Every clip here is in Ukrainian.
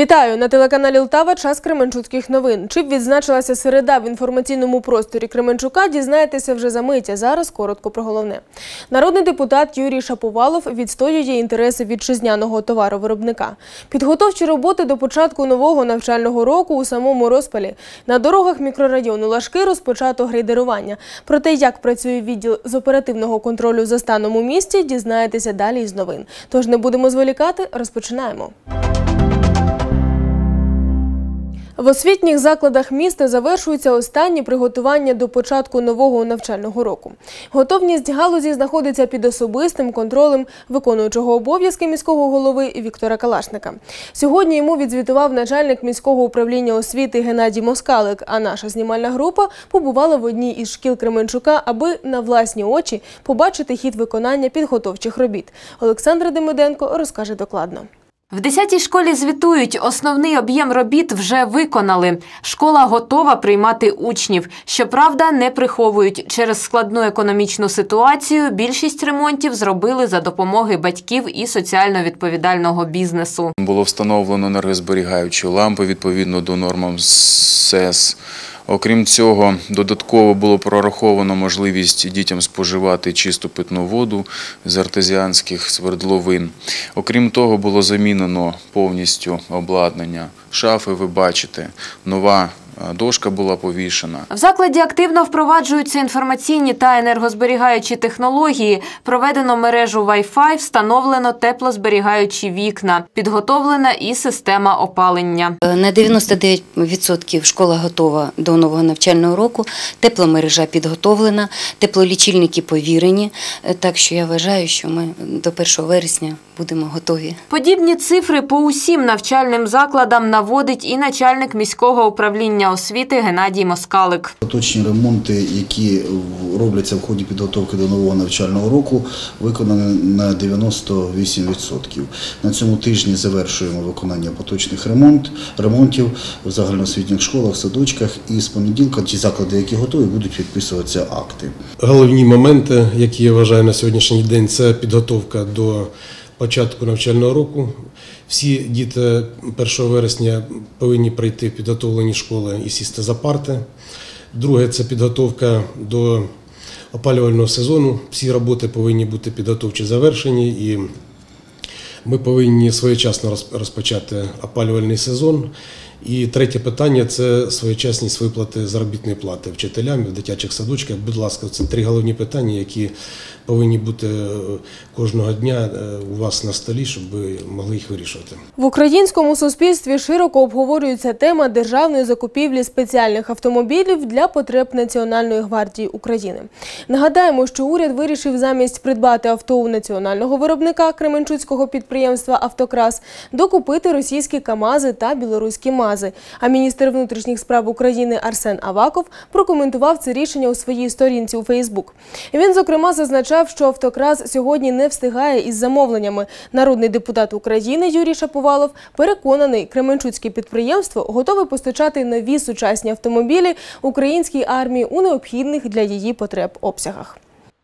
Вітаю на телеканалі Лтава. Час Кременчуцьких новин. Чим відзначилася середа в інформаційному просторі Кременчука, дізнаєтеся вже за мить. а Зараз коротко про головне. Народний депутат Юрій Шаповалов відстоює інтереси вітчизняного товаровиробника. Підготовчі роботи до початку нового навчального року у самому розпалі. На дорогах мікрорайону Лашки розпочато грейдерування. Про те, як працює відділ з оперативного контролю за станом у місті, дізнаєтеся далі із новин. Тож не будемо зволікати, розпочинаємо. В освітніх закладах міста завершуються останні приготування до початку нового навчального року. Готовність галузі знаходиться під особистим контролем виконуючого обов'язки міського голови Віктора Калашника. Сьогодні йому відзвітував начальник міського управління освіти Геннадій Москалик. А наша знімальна група побувала в одній із шкіл Кременчука, аби на власні очі побачити хід виконання підготовчих робіт. Олександр Демиденко розкаже докладно. В 10-й школі звітують, основний об'єм робіт вже виконали. Школа готова приймати учнів. Щоправда, не приховують. Через складну економічну ситуацію більшість ремонтів зробили за допомоги батьків і соціально відповідального бізнесу. Було встановлено енергозберігаючі лампи відповідно до нормам СЕС. Окрім цього, додатково було прораховано можливість дітям споживати чисту питну воду з артезіанських свердловин. Окрім того, було замінено повністю обладнання. Шафи, ви бачите, нова дошка була повішена. В закладі активно впроваджуються інформаційні та енергозберігаючі технології. Проведено мережу Wi-Fi, встановлено теплозберігаючі вікна, підготовлена і система опалення. На 99% школа готова до нового навчального року. Тепломережа підготовлена, теплолічильники повірені. Е, Так що я вважаю, що ми до 1 вересня будемо готові. Подібні цифри по усім навчальним закладам наводить і начальник міського управління освіти Геннадій Москалик. Поточні ремонти, які робляться в ході підготовки до нового навчального року, виконані на 98%. На цьому тижні завершуємо виконання поточних ремонт, ремонтів в загальноосвітніх школах, садочках. І з понеділка ті заклади, які готові, будуть підписуватися акти. Головні моменти, які я вважаю на сьогоднішній день, це підготовка до початку навчального року. Всі діти 1 вересня повинні прийти в підготовлені школи і сісти за парти. Друге це підготовка до опалювального сезону. Всі роботи повинні бути підготовчі завершені і ми повинні своєчасно розпочати опалювальний сезон. І третє питання це своєчасність виплати заробітної плати вчителям в дитячих садочках. Будь ласка, це три головні питання, які повинні бути е, кожного дня е, у вас на столі, щоб ви могли їх вирішувати. В українському суспільстві широко обговорюється тема державної закупівлі спеціальних автомобілів для потреб Національної гвардії України. Нагадаємо, що уряд вирішив замість придбати авто у національного виробника Кременчуцького підприємства Автокрас докупити російські КАМАЗи та білоруські МАЗи. А міністр внутрішніх справ України Арсен Аваков прокоментував це рішення у своїй сторінці у Фейсбук. Він зокрема зазначав, що Автокрас сьогодні не встигає із замовленнями. Народний депутат України Юрій Шаповалов переконаний, Кременчуцьке підприємство готове постачати нові сучасні автомобілі українській армії у необхідних для її потреб обсягах.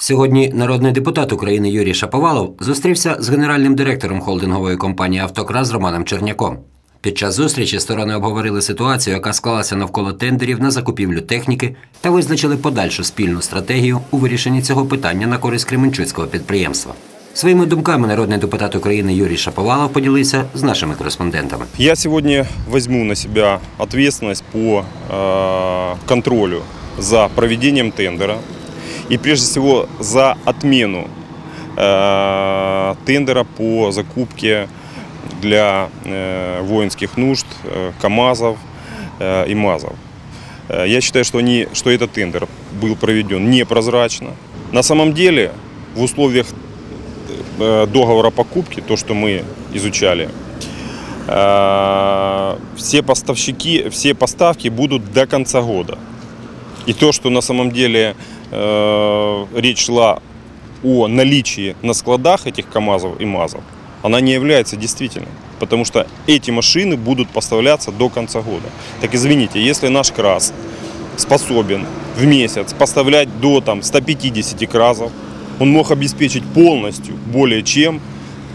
Сьогодні народний депутат України Юрій Шаповалов зустрівся з генеральним директором холдингової компанії «Автокрас» Романом Черняком. Під час зустрічі сторони обговорили ситуацію, яка склалася навколо тендерів на закупівлю техніки, та визначили подальшу спільну стратегію у вирішенні цього питання на користь Кременчуцького підприємства. Своїми думками народний депутат України Юрій Шаповалов поділився з нашими кореспондентами. Я сегодня возьму на себя ответственность по э, контролю за проведением тендера и прежде всего за отмену э, тендера по закупке для э, воинских нужд э, КАМАЗов и МАЗов. Я считаю, что, они, что этот тендер был проведен непрозрачно. На самом деле, в условиях договора покупки, то, что мы изучали, все поставщики, все поставки будут до конца года. И то, что на самом деле э, речь шла о наличии на складах этих КАМАЗов и МАЗов, она не является действительной. Потому что эти машины будут поставляться до конца года. Так извините, если наш КРАС способен в месяц поставлять до там, 150 КРАСов, он мог обеспечить полностью, более чем,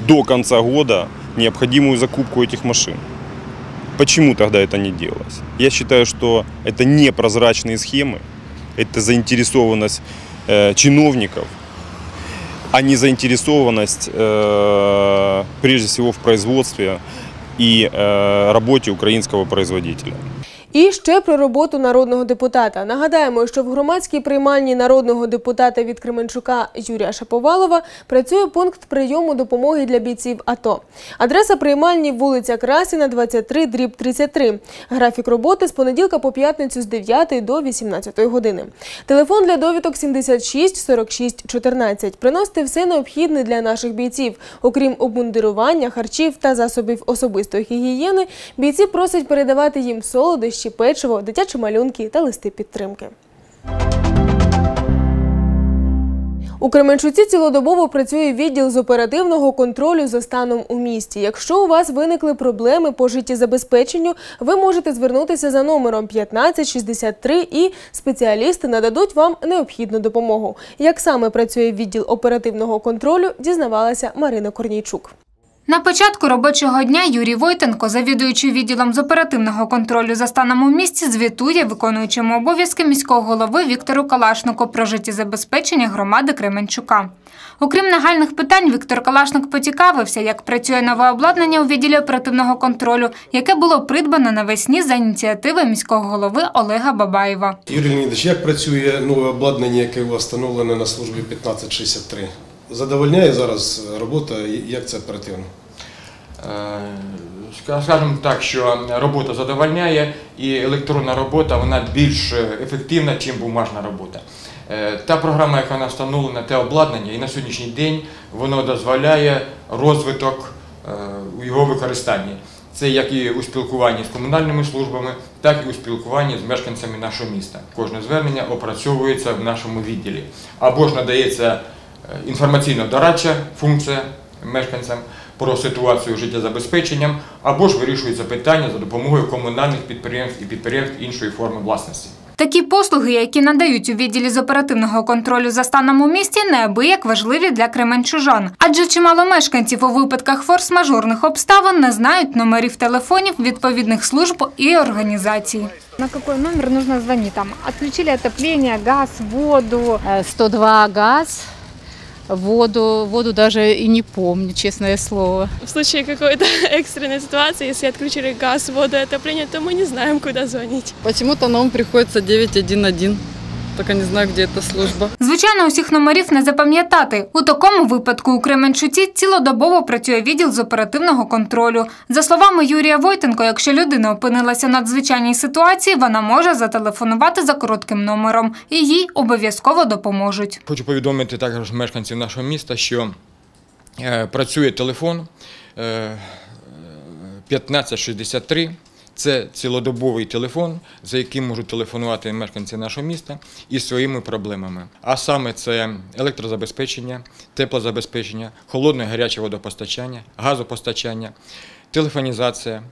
до конца года необходимую закупку этих машин. Почему тогда это не делалось? Я считаю, что это непрозрачные схемы, это заинтересованность э, чиновников, а не заинтересованность э, прежде всего в производстве и э, работе украинского производителя. І ще про роботу народного депутата. Нагадаємо, що в громадській приймальні народного депутата від Кременчука Юрія Шаповалова працює пункт прийому допомоги для бійців АТО. Адреса приймальні вулиця Красіна, 23, дріб 33. Графік роботи з понеділка по п'ятницю з 9 до 18 години. Телефон для довідок 76 46 14. Приносите все необхідне для наших бійців. Окрім обмундирування, харчів та засобів особистої гігієни, бійці просять передавати їм солодощі, печиво, дитячі малюнки та листи підтримки. У Кременчуці цілодобово працює відділ з оперативного контролю за станом у місті. Якщо у вас виникли проблеми по життєзабезпеченню, ви можете звернутися за номером 1563 і спеціалісти нададуть вам необхідну допомогу. Як саме працює відділ оперативного контролю, дізнавалася Марина Корнійчук. На початку робочого дня Юрій Войтенко, завідуючий відділом з оперативного контролю за станом у місті, звітує виконуючому обов'язки міського голови Віктору Калашнику про життєзабезпечення громади Кременчука. Окрім нагальних питань, Віктор Калашник поцікавився, як працює нове обладнання у відділі оперативного контролю, яке було придбано навесні за ініціативи міського голови Олега Бабаєва. Юрій Леонідович, як працює нове обладнання, яке у встановлене на службі 1563? Задовольняє зараз робота, як це оперативно? Е, ска- Скажімо так, що робота задовольняє і електронна робота вона більш ефективна, ніж бумажна робота. Е, Та програма, яка встановлена, те обладнання, і на сьогоднішній день воно дозволяє розвиток е, у його використанні. Це як і у спілкуванні з комунальними службами, так і у спілкуванні з мешканцями нашого міста. Кожне звернення опрацьовується в нашому відділі. Або ж надається е, інформаційно-дорадча функція мешканцям про ситуацію життєзабезпеченням, або ж вирішується питання за допомогою комунальних підприємств і підприємств іншої форми власності. Такі послуги, які надають у відділі з оперативного контролю за станом у місті, неабияк важливі для кременчужан. Адже чимало мешканців у випадках форс-мажорних обставин не знають номерів телефонів відповідних служб і організацій. На какой номер нужно звонить? Там отключили отопление, газ, воду. Э, 102 газ, воду, воду даже и не помню, честное слово. В случае какой-то экстренной ситуации, если отключили газ, воду и отопление, то мы не знаем, куда звонить. Почему-то нам приходится 911. Только не знаю, где эта служба. Звичайно, усіх номерів не запам'ятати. У такому випадку у Кременчуці цілодобово працює відділ з оперативного контролю. За словами Юрія Войтенко, якщо людина опинилася в надзвичайній ситуації, вона може зателефонувати за коротким номером, і їй обов'язково допоможуть. Хочу повідомити також мешканців нашого міста, що е, працює телефон е, 1563. Це цілодобовий телефон, за яким можуть телефонувати мешканці нашого міста із своїми проблемами. А саме це електрозабезпечення, теплозабезпечення, холодне гаряче водопостачання, газопостачання, телефонізація,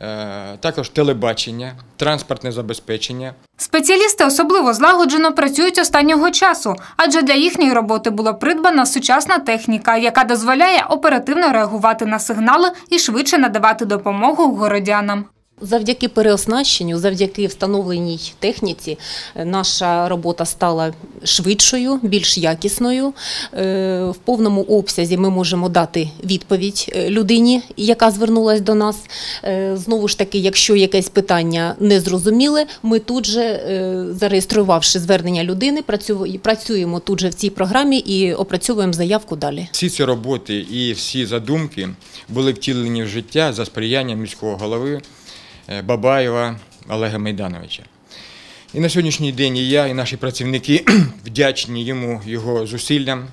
е, також телебачення, транспортне забезпечення, Спеціалісти особливо злагоджено працюють останнього часу, адже для їхньої роботи була придбана сучасна техніка, яка дозволяє оперативно реагувати на сигнали і швидше надавати допомогу городянам. Завдяки переоснащенню, завдяки встановленій техніці, е, наша робота стала швидшою, більш якісною. Е, В повному обсязі ми можемо дати відповідь е, людині, яка звернулася до нас. Знову ж таки, якщо якесь питання незрозуміле, ми тут же, зареєструвавши звернення людини, працю- працюємо тут же в цій програмі і опрацьовуємо заявку далі. Всі ці роботи і всі задумки були втілені в життя за сприяння міського голови Бабаєва Олега Майдановича. І на сьогоднішній день і я, і наші працівники вдячні йому, його зусиллям,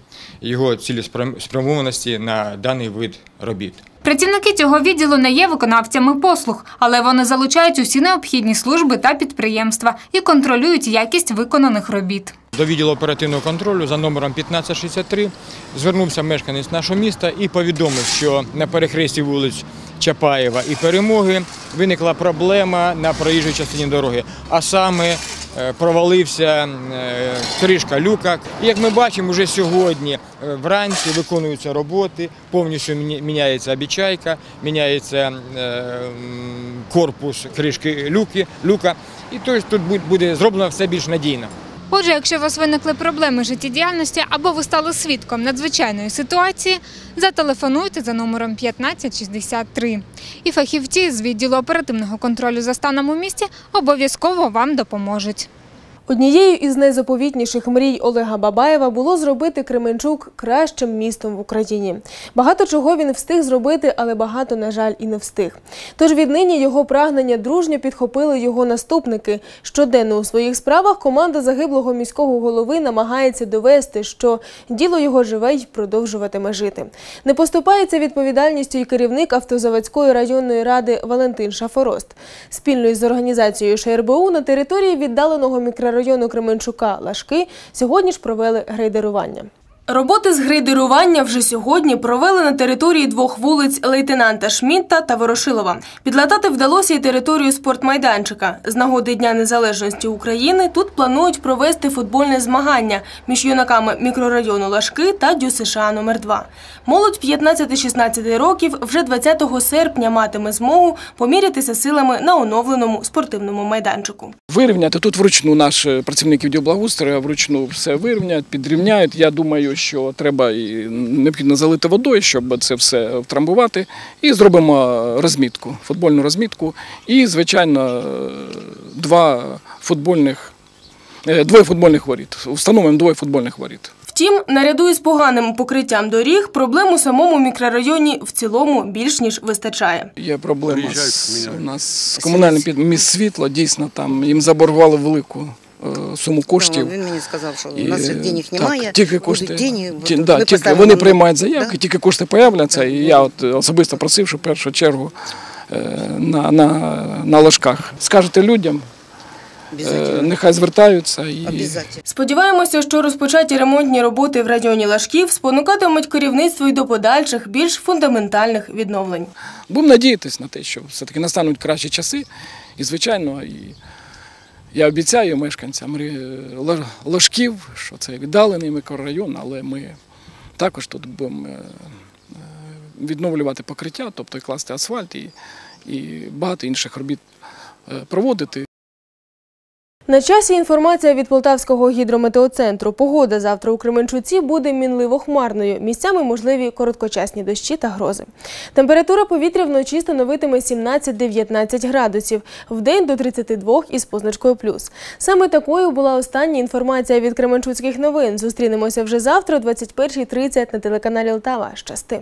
його цілеспрямованості на даний вид робіт. Працівники цього відділу не є виконавцями послуг, але вони залучають усі необхідні служби та підприємства і контролюють якість виконаних робіт. До відділу оперативного контролю за номером 1563 звернувся мешканець нашого міста і повідомив, що на перехресті вулиць Чапаєва і Перемоги виникла проблема на проїжджій частині дороги, а саме е, провалився е, кришка люка. І як ми бачимо, вже сьогодні е, вранці виконуються роботи, повністю міняється обічайка, міняється корпус кришки люки, люка. І тобто тут буде зроблено все більш надійно. Отже, якщо у вас виникли проблеми життєдіяльності або ви стали свідком надзвичайної ситуації, зателефонуйте за номером 1563. І фахівці з відділу оперативного контролю за станом у місті обов'язково вам допоможуть. Однією із найзаповітніших мрій Олега Бабаєва було зробити Кременчук кращим містом в Україні. Багато чого він встиг зробити, але багато, на жаль, і не встиг. Тож віднині його прагнення дружньо підхопили його наступники. Щоденно у своїх справах команда загиблого міського голови намагається довести, що діло його живе й продовжуватиме жити. Не поступається відповідальністю і керівник автозаводської районної ради Валентин Шафорост. Спільно із організацією ШРБУ на території віддаленого мікрорайону Кременчука Лашки сьогодні ж провели грейдерування. Роботи з грейдерування вже сьогодні провели на території двох вулиць лейтенанта Шмітта та Ворошилова. Підлатати вдалося і територію спортмайданчика. З нагоди Дня Незалежності України тут планують провести футбольне змагання між юнаками мікрорайону Лашки та Дю США номер 2 Молодь 15-16 років вже 20 серпня матиме змогу помірятися силами на оновленому спортивному майданчику. Вирівняти тут вручну наші працівники відділу вручну все вирівняють, підрівняють. Я думаю, що треба і необхідно залити водою, щоб це все втрамбувати. І зробимо розмітку, футбольну розмітку. І, звичайно, два футбольних, е, двоє футбольних воріт. Встановимо двоє футбольних воріт. Втім, наряду із поганим покриттям доріг, проблем у самому мікрорайоні в цілому більш ніж вистачає. Є проблема з, у нас з комунальним під міст світло. Дійсно, там їм заборгували велику суму коштів. Він мені сказав, що І, у нас денег так, немає. тільки будуть кошти, деньги, ті- ми да, тільки поставимо вони приймають заявки, Да? тільки кошти появляться. І я от особисто просив, що в першу чергу е, на, на, на ложках скажете людям, е, нехай звертаються і Сподіваємося, що розпочаті ремонтні роботи в районі Лашків спонукатимуть керівництво й до подальших більш фундаментальних відновлень. будемо надіятися на те, що все-таки настануть кращі часи. І, звичайно, і я обіцяю мешканцям Ложків, що це віддалений мікрорайон, але ми також тут будемо е, е, відновлювати покриття, тобто класти асфальт і, і багато інших робіт е, проводити. На часі інформація від Полтавського гідрометеоцентру. Погода завтра у Кременчуці буде мінливо хмарною. Місцями можливі короткочасні дощі та грози. Температура повітря вночі становитиме 17-19 градусів, вдень до 32 із позначкою плюс. Саме такою була остання інформація від Кременчуцьких новин. Зустрінемося вже завтра о 21.30 на телеканалі Лтава. Щасти!